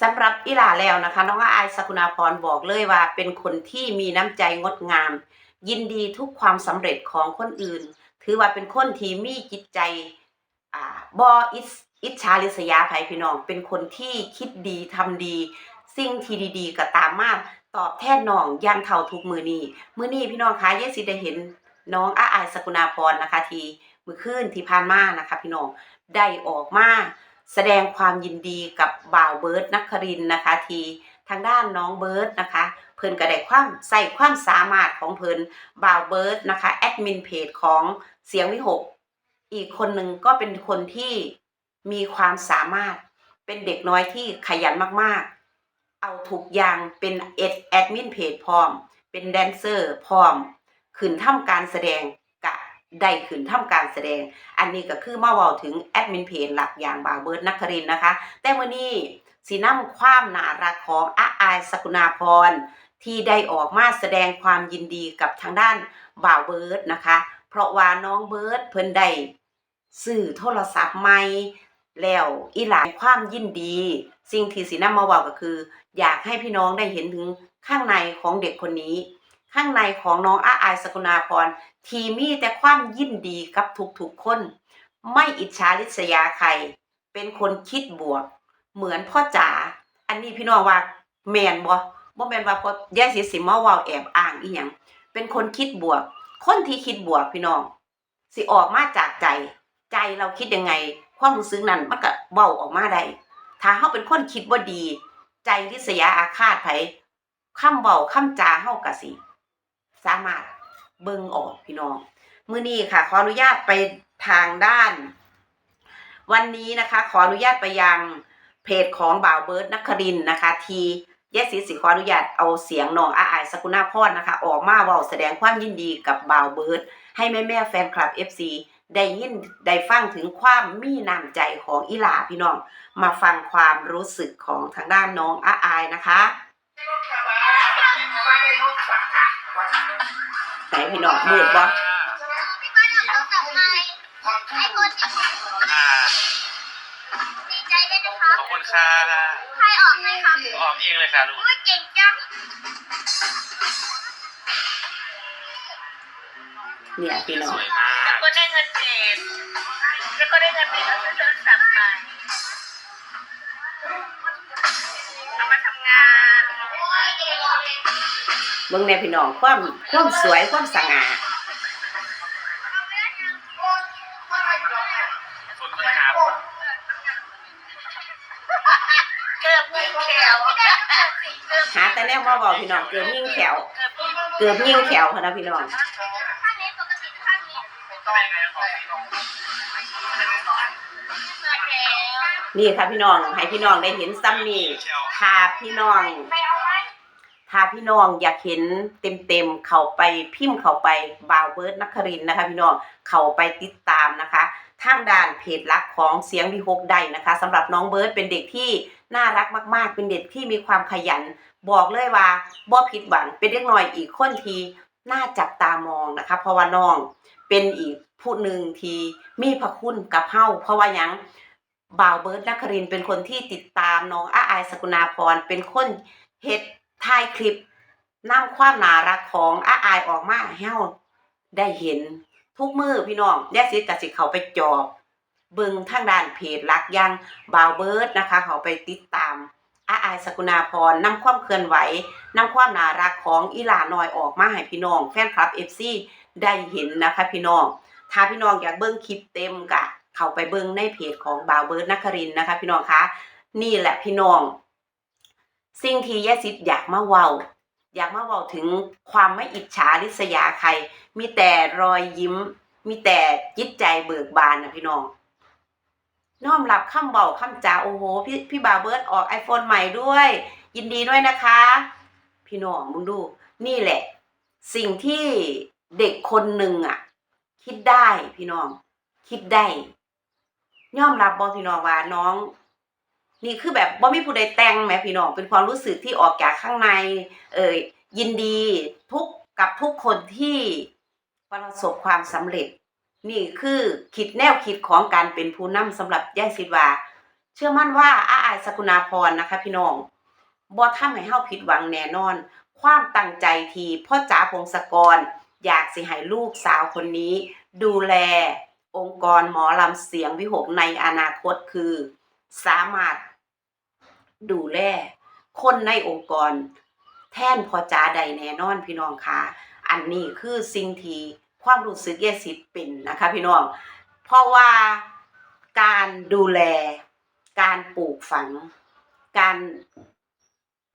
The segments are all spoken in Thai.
สำหรับอิหลาแล้วนะคะ น้องอายสกุณาพรบอกเลยว่า เป็นคนที่มีน้ำใจงดงาม ยินดีทุกความสำเร็จของคนอื่น ถือว่าเป็นคนที่มีจิตใจบออิสอิจฉาริษยาภัยพี่น้อง เป็นคนที่คิดดีทำดี สิ่งที่ดีๆก็ตามมาตอบแทนน้องย่างเท่าทุกมือนี้มือนี้พี่น้องคะเยสิได้เห็นน้องอาอายสกุณาพรนะคะ ทีมือคืนที่ผ่านมานะคะ พี่น้องได้ออกมา แสดงความยินดีกับบ่าวเบิร์ดนักครินนะคะ ทีทางด้านน้องเบิร์ดนะคะ เพิ่นก็ได้ความใส่ความสามารถของเพิ่นบ่าวเบิร์ดนะคะแอดมินเพจของเสียงวิหก อีกคนหนึ่งก็เป็นคนที่มีความสามารถเป็นเด็กน้อยที่ขยันมากๆ เอาทุกอย่างเป็นเอ็ดแอดมินเพจพร้อม เป็นแดนเซอร์พร้อมขืนทำการแสดง ได้ขืนทำการแสดง อันนี้ก็คือมาเว้าถึงแอดมินเพจหลักอย่างบาวเบิร์ดนักครินนะคะ แต่มื่อนี้สีน้ำความน่ารักของอาอายสกุณาพร ที่ได้ออกมาแสดงความยินดีกับทางด้านบ่าวเบิร์ดนะคะ เพราะว่าน้องเบิร์ดเพิ่นได้ซื้อโทรศัพท์ใหม่แล้วอีหลายความยินดี สิ่งที่สีน้ำมาเว่าก็คือ อยากให้พี่น้องได้เห็นถึงข้างในของเด็กคนนี้ ข้างในของน้องอาอายสกุณาพร ทีมีแต่ความยินดีกับทุกๆคน ไม่อิจฉาริษยาใคร เป็นคนคิดบวก เหมือนพ่อจ๋าอันนี้พี่น้องว่าแมนบ่บ่แมนว่าพ่อยายสิสิมาว้าแอบอ้างอีหยังเป็นคนคิดบวก คนที่คิดบวกพี่น้อง สิออกมาจากใจ ใจเราคิดยังไง ความรู้สึกนั้นมันก็เว้าออกมาได้ถ้าเฮาเป็นคนคิดบ่าดี ใจริษยาอาฆาตไผคำเว้าคำจาเฮาก็สิ สามารถเบิ่งออกพี่น้องมื้อนี้ค่ะ ขออนุญาตไปทางด้าน วันนี้นะคะ ขออนุญาตไปยังเพจของบ่าวเบิร์ดนักครินนะคะ ทีแยกสีสิขออนุญาตเอาเสียงน้องอาอายสกุณาพรนะคะ ออกมาเว้าแสดงความยินดีกับบ่าวเบิร์ดให้แม่แม่แฟนคลับ FC ได้ยินได้ฟังถึงความมีน้ำใจของอีหลาพี่น้อง มาฟังความรู้สึกของทางด้านน้องอาอายนะคะ ไหนพี่น้องมืดบ่พี่ป้าทำต้องกลับมาให้คนดีใจด้วยนะคะขอบคุณค่ะใครออกไหมคะออกเองเลยค่ะลูกอุ้ยเก่งจัง เนี่ยพี่น้อสงวยมากก็ได้เงินเพจแล้วก็ได้เงินเพจแล้วซื้อโทรศัพท์ใหม่เอามาทำงาน เบิ่งในพี่น้องความความสวยความสง่าฝึกเลยครับเกือบยิงแขวเกือบหาแต่แนวมาบอกพี่น้องเกือบยิ่งแขวเกือบยิงเกือบยิ่งแขวพะนะพี่น้องข้างนี้ปกติข้างนี้ต้องยังไงของพี่น้องเกิดแล้วนี่ค่ะพี่น้องให้พี่น้องได้เห็นซ้ำนี่ถ้าพี่น้องไปเอาไว้ ถ้าพี่น้องอยากเห็นเต็มๆ เข้าไปพิมพ์เข้าไปบ่าวเบิร์ดนักครินนะคะ พี่น้องเข้าไปติดตามนะคะทางด้านเพจลักของเสียงวิหกได้นะคะสำหรับน้องเบิร์ดเป็นเด็กที่น่ารักมาก ๆ เป็นเด็กที่มีความขยัน บอกเลยว่าบ่ผิดหวังเป็นเด็กน้อยอีกคนทีน่าจับตามองนะคะ เพราะว่าน้องเป็นอีกผู้หนึ่งทีมีพระคุณกับเฮาเพราะว่ายังบ่าวเบิร์ดนักครินเป็นคนที่ติดตามน้องอาอายสกุณาพรเป็นคนเฮ็ด ถ่ายคลิปนำความน่ารักของอาอายออกมาให้เฮาได้เห็นทุกมือพี่น้องแยกสิกับสิเขาไปจอบเบิ่งทางด้านเพจหลักยังบาวเบิร์ดนะคะ เขาไปติดตามอาอายสกุณาพรนำความเคลื่อนไหวนำความน่ารักของอีหลาน้อยออกมาให้พี่น้อง แฟนคลับ FC ได้เห็นนะคะ พี่น้อง ถ้าพี่น้องอยากเบิ่งคลิปเต็มกะ เข้าไปเบิ่งในเพจของบาวเบิร์ดนครินนะคะ พี่น้องคะนี่แหละพี่น้อง สิ่งที่ยายซิดอยากมาเว้าอยากมาเว้าถึงความไม่อิจฉาริษยาใคร มีแต่รอยยิ้ม มีแต่จิตใจเบิกบานนะพี่น้องน้อมรับคำเบาคำจาโอ้โหพี่พี่บาเบิร์ดออก iPhone ใหม่ด้วย ยินดีด้วยนะคะ พี่น้องมึงดู นี่แหละ สิ่งที่เด็กคนหนึ่งอะ คิดได้พี่น้อง คิดได้ย่อมรับบอพี่น้องว่าน้อง นี่คือแบบบ่มีผู้ใดแต่งแหมพี่น้องเป็นความรู้สึกที่ออกจากข้างใน เอ่ยยินดีทุกกับทุกคนที่ประสบความสำเร็จ นี่คือคิดแนวคิดของการเป็นผู้นำสำหรับย่าสิวาเชื่อมั่นว่าอาอายสกุณาพรนะคะ พี่น้องบ่ทำให้เฮาผิดหวังแน่นอน ความตั้งใจที่พ่อจ๋าพงศกร อยากสิให้ลูกสาวคนนี้ ดูแลองค์กรหมอลำเสียงวิหกในอนาคตคือ สามารถ ดูแลคนในองค์กร แทนพอจ๋าใดแน่นอนพี่น้องคะอันนี้คือสิ่งที่ความรู้สึกเยสิเป็นนะคะพี่น้อง เพราะว่าการดูแล การปลูกฝัง การ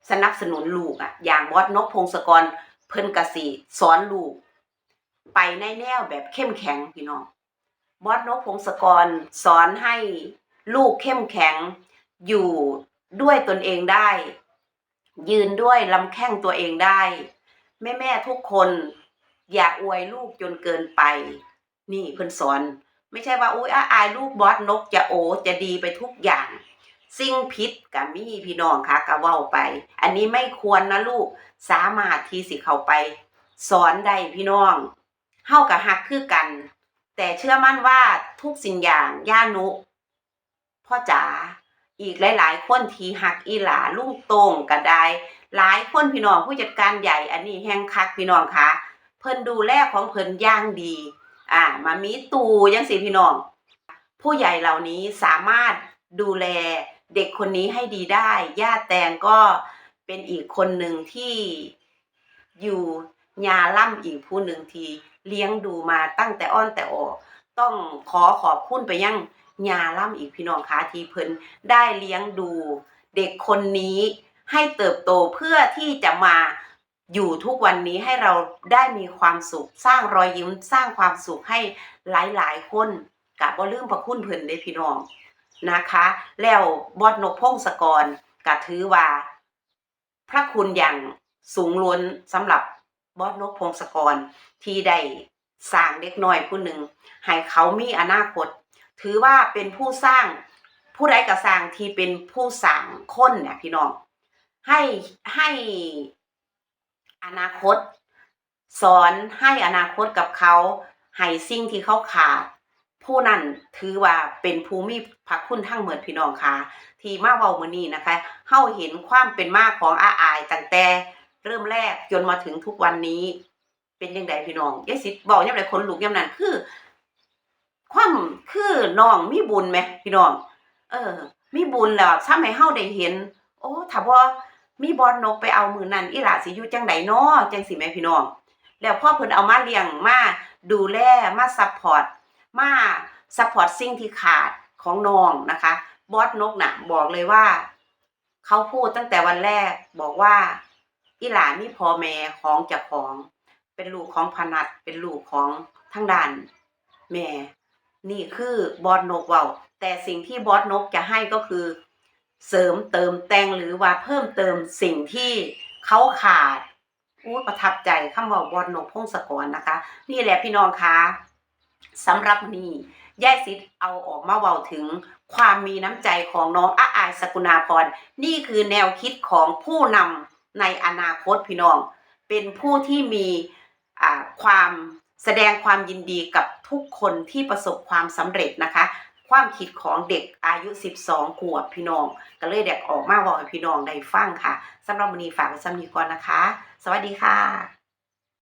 สนับสนุนลูกอะอย่างบอสนกพงศกรเพิ่นกสิสอนลูก ไปในแนวแบบเข้มแข็งพี่น้องบอสนกพงศกรสอนให้ลูกเข้มแข็งอยู่ ด้วยตนเองได้ ยืนด้วยลำแข้งตัวเองได้ แม่แม่ทุกคน อย่าอวยลูกจนเกินไป นี่เพิ่นสอน ไม่ใช่ว่าอุ้ยอาอายลูกบอสนกจะโอจะดีไปทุกอย่าง สิ่งผิดกับมีพี่น้องค่ะก็เว้าไป อันนี้ไม่ควรนะลูกสามารถที่สิเข้าไป สอนได้พี่น้องเฮากับฮักคือกัน แต่เชื่อมั่นว่าทุกสิ่งอย่างย่านุพ่อจ๋า อีกหลาย ๆ คนที่หักอีหลาลุงโตงก็ได้หลายคนพี่น้องผู้จัดการใหญ่อันนี้แห้งคักพี่น้องคะเพิ่นดูแลของเพิ่นย่างดี อ่า มามีตูยังสิพี่น้อง ผู้ใหญ่เหล่านี้สามารถดูแลเด็กคนนี้ให้ดีได้ ย่าแตงก็เป็นอีกคนหนึ่งที่อยู่ยาล่ำอีกผู้หนึ่งที่เลี้ยงดูมาตั้งแต่อ้อนแต่ออก ต้องขอขอบคุณไปยัง ยาล่ำอีกพี่น้องคะที่เพิ่นได้เลี้ยงดูเด็กคนนี้ให้เติบโตเพื่อที่จะมาอยู่ทุกวันนี้ให้เราได้มีความสุข สร้างรอยยิ้มสร้างความสุขให้หลาย ๆ คนกะบ่ลืมพระคุณเพิ่นเด้พี่น้องนะคะ แล้วบอดนกพงศกรก็ถือว่า พระคุณอย่างสูงล้นสำหรับบอสนกพงศกรที่ได้สร้างเด็กน้อยผู้หนึ่งให้เขามีอนาคต ถือว่าเป็นผู้สร้างผู้ใดก็สร้างที่เป็นผู้สร้างคนเนี่ยพี่น้อง ให้ให้อนาคต สอนให้อนาคตกับเขาให้สิ่งที่เขาขาด ผู้นั้นถือว่าเป็นผู้มีพระคุณทั้งเหมือนพี่น้องค่ะ ที่มาเว้ามือนี้นะคะเฮาเห็นความเป็นมาของอาอายตั้งแต่เริ่มแรกจนมาถึงทุกวันนี้ เป็นจังไดพี่น้องยายสิเว้ายามใดคนลุกยามนั้นคือ ความคือน้องมีบุญไหมพี่น้อง เออ มีบุญแล้วทำให้เฮาได้เห็น โอ้ถ้าบ่มีบอลนกไปเอามือนั้นอีหล่าสิอยู่จังไดน้อจังสิแม่พี่น้อง แล้วพ่อเพิ่นเอามาเลี้ยงมาดูแลมาซัพพอร์ตมาซัพพอร์ตสิ่งที่ขาดของน้องนะคะ บอสนกน่ะบอกเลยว่า เขาพูดตั้งแต่วันแรกบอกว่าอีหลานนี่พอแม่ของจากของ เป็นลูกของพนัดเป็นลูกของทั้งด้านแม่ นี่คือบอสนกเว้าแต่สิ่งที่บอสนกจะให้ก็คือ เสริมเติมแต่งหรือว่าเพิ่มเติมสิ่งที่เขาขาดอู้ประทับใจคำว่าบอสนกพงศกรนะคะ นี่แหละพี่น้องคะสำหรับนี่ยายสิทธิ์เอาออกมาเว้าถึงความมีน้ำใจของน้องอาอายสกุณาพร นี่คือแนวคิดของผู้นำในอนาคตพี่น้อง เป็นผู้ที่มีอ่าความ แสดงความยินดีกับทุกคนที่ประสบความสำเร็จนะคะ ความคิดของเด็กอายุ 12 ขวบพี่น้อง ก็เลยเด็กออกมาบอกให้พี่น้องได้ฟังค่ะสำหรับวันนี้ฝากไว้สำนีก่อนนะคะ สวัสดีค่ะ